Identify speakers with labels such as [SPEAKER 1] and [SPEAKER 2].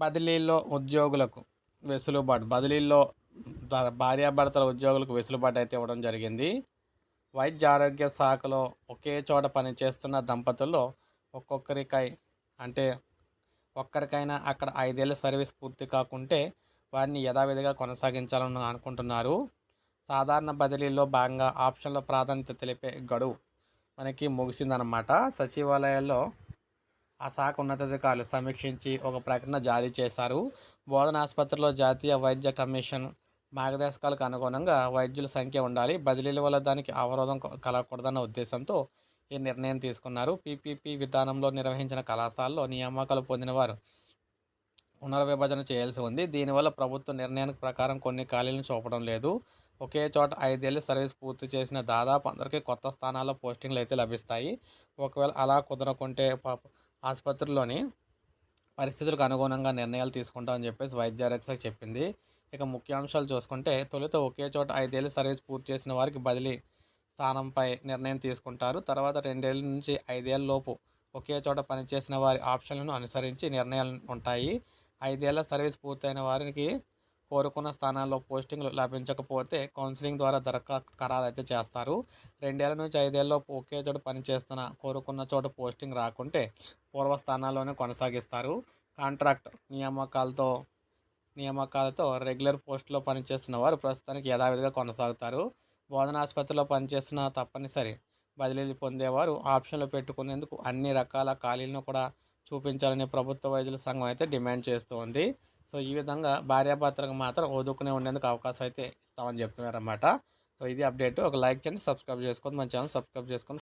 [SPEAKER 1] బదిలీల్లో ఉద్యోగులకు వెసులుబాటు బదిలీల్లో భార్యాభర్తల ఉద్యోగులకు వెసులుబాటు అయితే ఇవ్వడం జరిగింది. వైద్య ఆరోగ్య శాఖలో ఒకే చోట పనిచేస్తున్న దంపతుల్లో ఒక్కొక్కరికై అంటే ఒక్కరికైనా అక్కడ ఐదేళ్ళ సర్వీస్ పూర్తి కాకుంటే వారిని యథావిధిగా కొనసాగించాలని అనుకుంటున్నారు. సాధారణ బదిలీలో భాగంగా ఆప్షన్ల ప్రాధాన్యత తెలిపే గడువు మనకి ముగిసిందనమాట సచివాలయాల్లో ఆ శాఖ ఉన్నతాధికారులు సమీక్షించి ఒక ప్రకటన జారీ చేశారు. బోధన ఆసుపత్రిలో జాతీయ వైద్య కమిషన్ మార్గదర్శకాలకు అనుగుణంగా వైద్యుల సంఖ్య ఉండాలి. బదిలీల వల్ల దానికి అవరోధం కలగకూడదన్న ఉద్దేశంతో ఈ నిర్ణయం తీసుకున్నారు. పీపీపీ విధానంలో నిర్వహించిన కళాశాలలో నియామకాలు పొందిన వారు పునర్విభజన చేయాల్సి ఉంది. దీనివల్ల ప్రభుత్వ నిర్ణయానికి ప్రకారం కొన్ని ఖాళీలను చూపడం లేదు. ఒకే చోట ఐదేళ్ళు సర్వీస్ పూర్తి చేసిన దాదాపు అందరికీ కొత్త స్థానాల్లో పోస్టింగ్లు అయితే లభిస్తాయి. ఒకవేళ అలా కుదరకుంటే ఆసుపత్రిలోని పరిస్థితులకు అనుగుణంగా నిర్ణయాలు తీసుకుంటామని చెప్పేసి వైద్య ఆరోగ్య చెప్పింది. ఇక ముఖ్యాంశాలు చూసుకుంటే తొలుత ఒకే చోట ఐదేళ్ళు సర్వీస్ పూర్తి చేసిన వారికి బదిలీ స్థానంపై నిర్ణయం తీసుకుంటారు. తర్వాత రెండేళ్ళ నుంచి ఐదేళ్ళ లోపు ఒకే చోట పనిచేసిన వారి ఆప్షన్లను అనుసరించి నిర్ణయాలు ఉంటాయి. ఐదేళ్ళ సర్వీస్ పూర్తయిన వారికి కోరుకున్న స్థానాల్లో పోస్టింగ్లు లభించకపోతే కౌన్సిలింగ్ ద్వారా దరఖాస్తు ఖరారు అయితే చేస్తారు. రెండేళ్ళ నుంచి ఐదేళ్ళలో ఒకే చోట పనిచేస్తున్న కోరుకున్న చోట పోస్టింగ్ రాకుంటే పూర్వ స్థానాల్లోనే కొనసాగిస్తారు. కాంట్రాక్ట్ నియామకాలతో నియామకాలతో రెగ్యులర్ పోస్టులో పనిచేస్తున్న వారు ప్రస్తుతానికి యథావిధిగా కొనసాగుతారు. బోధన ఆసుపత్రిలో పనిచేస్తున్న తప్పనిసరి. బదిలీలు పొందేవారు ఆప్షన్లు పెట్టుకునేందుకు అన్ని రకాల ఖాళీలను కూడా చూపించాలని ప్రభుత్వ వైద్యుల సంఘం అయితే డిమాండ్ చేస్తోంది. సో ఈ విధంగా భార్యాభర్తలకు మాత్రం ఓదుకునే ఉండేందుకు అవకాశం అయితే ఇస్తామని చెప్తున్నారన్నమాట. సో ఇది అప్డేట్. ఒక లైక్ చేయండి సబ్స్క్రైబ్ చేసుకోండి మన ఛానల్ సబ్స్క్రైబ్ చేసుకొని